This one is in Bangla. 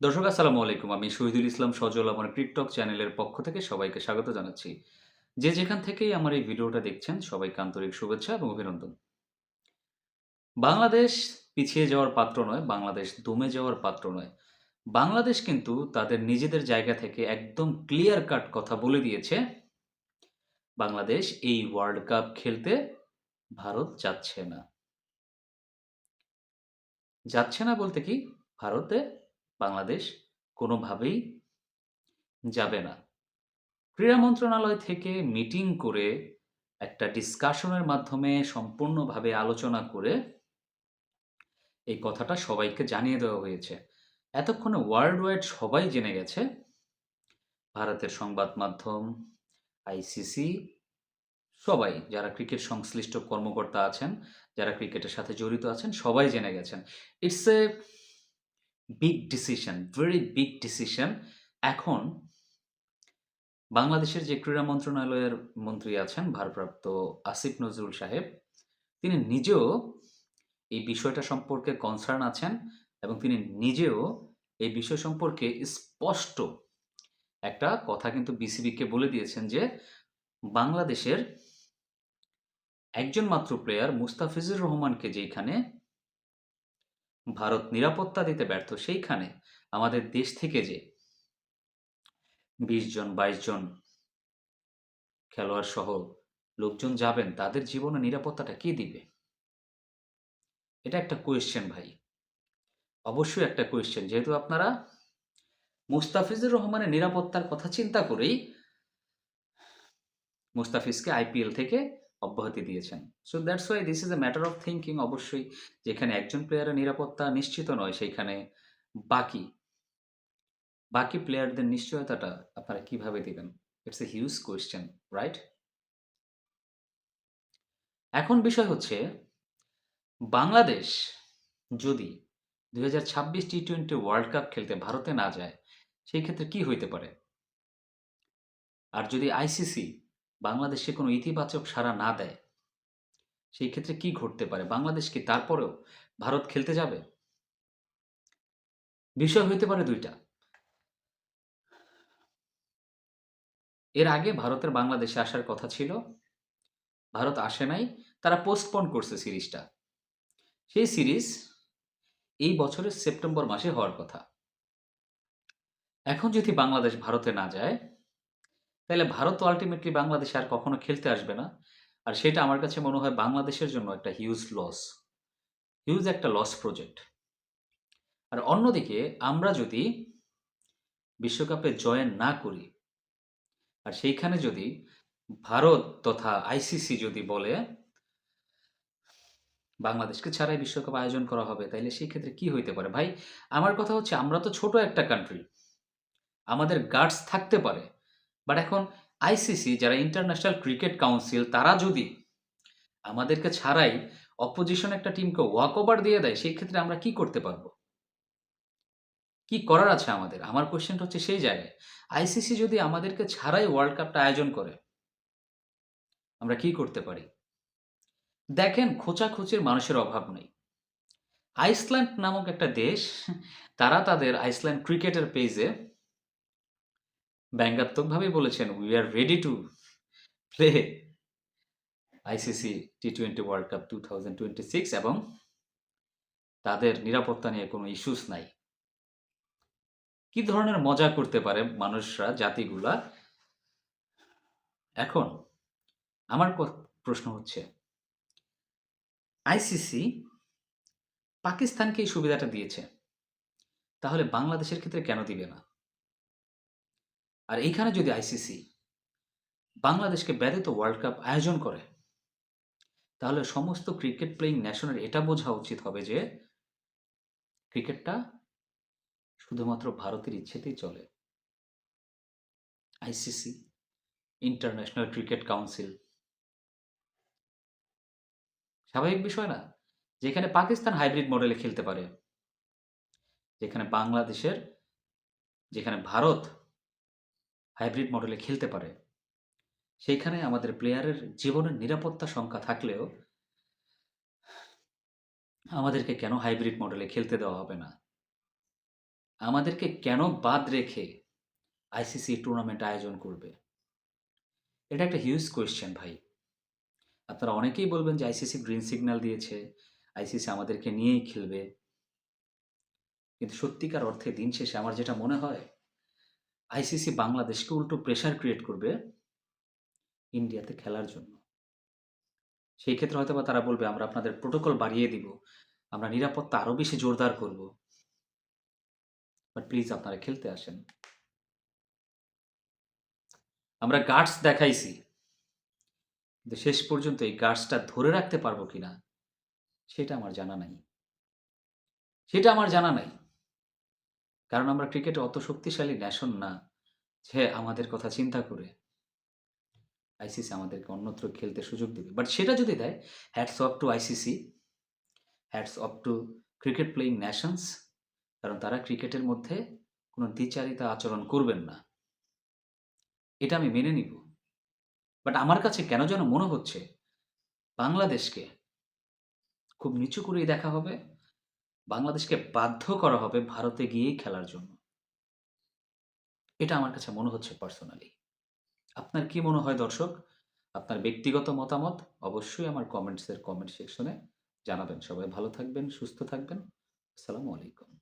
দর্শক, আসসালামু আলাইকুম। আমি শহীদুল ইসলাম সজল, আমার টিকটক চ্যানেলের পক্ষ থেকে সবাইকে স্বাগত জানাচ্ছি। যে যেখান থেকেই আমার এই ভিডিওটা দেখছেন, সবাইকে আন্তরিক শুভেচ্ছা এবং অভিনন্দন। বাংলাদেশ পিছিয়ে যাওয়ার পাত্র নয়, বাংলাদেশ দমে যাওয়ার পাত্র নয়। বাংলাদেশ কিন্তু তাদের নিজেদের জায়গা থেকে একদম ক্লিয়ার কাট কথা বলে দিয়েছে। বাংলাদেশ এই ওয়ার্ল্ড কাপ খেলতে ভারত যাচ্ছে না। যাচ্ছে না বলতে কি? ভারতে বাংলাদেশ কোনোভাবেই যাবে না। ক্রীড়া মন্ত্রণালয় থেকে মিটিং করে একটা ডিসকাশনের মাধ্যমে সম্পূর্ণভাবে আলোচনা করে এই কথাটা সবাইকে জানিয়ে দেওয়া হয়েছে। এতক্ষণে ওয়ার্ল্ড ওয়াইড সবাই জেনে গেছে। ভারতের সংবাদ মাধ্যম আইসিসি সবাই যারা ক্রিকেট সংশ্লিষ্ট কর্মকর্তা আছেন, যারা ক্রিকেটের সাথে জড়িত আছেন, সবাই জেনে গেছেন। It's a big decision very big decision এখন বাংলাদেশের যে ক্রীড়া মন্ত্রণালয়ের মন্ত্রী আছেন ভারপ্রাপ্ত আসিফ নজরুল সাহেব, তিনি নিজেও এই বিষয়টা সম্পর্কে কনসার্ন আছেন এবং তিনি নিজেও এই বিষয় সম্পর্কে স্পষ্ট একটা কথা কিন্তু বিসিবিকে বলে দিয়েছেন যে বাংলাদেশের একজন মাত্র প্লেয়ার মুস্তাফিজুর রহমানকে যেখানে ভারত নিরাপত্তা দিতে ব্যর্থ, সেইখানে আমাদের দেশ থেকে যে বিশ জন বাইশ জন খেলোয়াড় সহ লোকজন যাবেন, তাদের জীবনে নিরাপত্তাটা কে দিবে? এটা একটা কোয়েশ্চেন ভাই। অবশ্যই একটা কোয়েশ্চেন যেহেতু আপনারা মুস্তাফিজুর রহমানের নিরাপত্তার কথা চিন্তা করেই মুস্তাফিজকে আইপিএল থেকে অব্যাহতি দিয়েছেন। So that's why this is a matter of thinking অবশ্যই, যেখানে একজন প্লেয়ারের নিরাপত্তা নিশ্চিত নয়, সেইখানে বাকি বাকি প্লেয়ারদের নিশ্চয়তাটা আপনারা কীভাবে দিবেন? It's a huge question right এখন বিষয় হচ্ছে, বাংলাদেশ যদি দুই হাজার ছাব্বিশ টি টোয়েন্টি ওয়ার্ল্ড কাপ খেলতে ভারতে না যায়, সেই ক্ষেত্রে কি হইতে পারে? আর যদি আইসিসি বাংলাদেশে কোনো ইতিবাচক সাড়া না দেয়, সেই ক্ষেত্রে কি ঘটতে পারে? বাংলাদেশ কি তারপরেও ভারত খেলতে যাবে? বিষয় হইতে পারে দুইটা। এর আগে ভারতের বাংলাদেশে আসার কথা ছিল, ভারত আসে নাই, তারা পোস্টপন করছে সিরিজটা। সেই সিরিজ এই বছরের সেপ্টেম্বর মাসে হওয়ার কথা। এখন যদি বাংলাদেশ ভারতে না যায় তাহলে ভারত তো আলটিমেটলি বাংলাদেশে আর কখনো খেলতে আসবে না। আর সেটা আমার কাছে মনে হয় বাংলাদেশের জন্য একটা হিউজ লস হিউজ একটা লস প্রজেক্ট আর অন্যদিকে আমরা যদি বিশ্বকাপে জয়েন না করি, আর সেইখানে যদি ভারত তথা আইসিসি যদি বলে, বাংলাদেশকে ছাড়াই বিশ্বকাপ আয়োজন করা হবে, তাইলে সেই ক্ষেত্রে কি হইতে পারে? ভাই, আমার কথা হচ্ছে আমরা তো ছোট একটা কান্ট্রি আমাদের গার্ডস থাকতে পারে বাট এখন আইসিসি যারা ইন্টারন্যাশনাল ক্রিকেট কাউন্সিল তারা যদি আমাদেরকে ছাড়াই অপোজিশন একটা টিমকে ওয়াক ওভার দিয়ে দেয়, সেই ক্ষেত্রে আমরা কি করতে পারব? কি করার আছে আমাদের? আমার কোয়েশ্চেনটা হচ্ছে সেই জায়গায়। আইসিসি যদি আমাদেরকে ছাড়াই ওয়ার্ল্ড কাপটা আয়োজন করে, আমরা কি করতে পারি? দেখেন, খোঁচাখুচির মানুষের অভাব নেই। আইসল্যান্ড নামক একটা দেশ, তারা তাদের আইসল্যান্ড ক্রিকেটের পেজে ব্যঙ্গাত্মকভাবে বলেছেন we are ready to play ICC T twenty world cup two thousand twenty six এবং তাদের নিরাপত্তা নিয়ে কোনো ইস্যুস নাই। কি ধরনের মজা করতে পারে মানুষরা, জাতিগুলা? এখন আমার প্রশ্ন হচ্ছে আইসিসি পাকিস্তানকে এই সুবিধাটা দিয়েছে, তাহলে বাংলাদেশের ক্ষেত্রে কেন দিবে না? আর এইখানে যদি আইসিসি বাংলাদেশকে ব্যতীত ওয়ার্ল্ড কাপ আয়োজন করে, তাহলে সমস্ত ক্রিকেট প্লেয়িং ন্যাশনের এটা বোঝা উচিত হবে যে ক্রিকেটটা শুধুমাত্র ভারতের ইচ্ছেতেই চলে। আইসিসি ইন্টারন্যাশনাল ক্রিকেট কাউন্সিল স্বাভাবিক বিষয় না? যেখানে পাকিস্তান হাইব্রিড মডেলে খেলতে পারে, যেখানে বাংলাদেশের, যেখানে ভারত হাইব্রিড মডেলে খেলতে পারে। সেইখানে আমাদের প্লেয়ারের জীবনের নিরাপত্তা সংখ্যা থাকলেও আমাদেরকে কেন হাইব্রিড মডেলে খেলতে দেওয়া হবে না? আমাদেরকে কেন বাদ রেখে আইসিসি টুর্নামেন্ট আয়োজন করবে? এটা একটা হিউজ কোয়েশ্চেন ভাই। আপনারা অনেকেই বলবেন যে আইসিসি গ্রিন সিগন্যাল দিয়েছে আইসিসি আমাদেরকে নিয়েই খেলবে। কিন্তু সত্যিকার অর্থে দিন শেষে আমার যেটা মনে হয় আইসিসি বাংলাদেশকে উল্টো প্রেশার ক্রিয়েট করবে ইন্ডিয়াতে খেলার জন্য। সেই ক্ষেত্রে হয়তো বা তারা বলবে, আমরা আপনাদের প্রোটোকল বাড়িয়ে দিব, আমরা নিরাপত্তা আরও বেশি জোরদার করব। বাট প্লিজ আপনারা খেলতে আসেন। আমরা গার্ডস দেখাইছি। কিন্তু শেষ পর্যন্ত এই গার্ডসটা ধরে রাখতে পারব কিনা, সেটা আমার জানা নাই। সেটা আমার জানা নাই। কারণ আমরা ক্রিকেটে অত শক্তিশালী ন্যাশন না যে আমাদের কথা চিন্তা করে আইসিসি আমাদেরকে অন্যত্র খেলতে সুযোগ দেবে। বাট সেটা যদি দেয় hats off to ICC hats off to cricket playing nations কারণ তারা ক্রিকেটের মধ্যে কোনো দ্বিচারিতা আচরণ করবেন না। এটা আমি মেনে নিব। বাট আমার কাছে কেন যেন মনে হচ্ছে, বাংলাদেশকে খুব নিচু করেই দেখা হবে বাংলাদেশকে বাধ্য করা হবে ভারতে গিয়েই খেলার জন্য। এটা আমার কাছে মনে হচ্ছে পার্সোনালি আপনার কি মনে হয় দর্শক? আপনার ব্যক্তিগত মতামত অবশ্যই আমার কমেন্টসের কমেন্ট সেকশনে জানাবেন। সবাই ভালো থাকবেন, সুস্থ থাকবেন। আসসালামু আলাইকুম।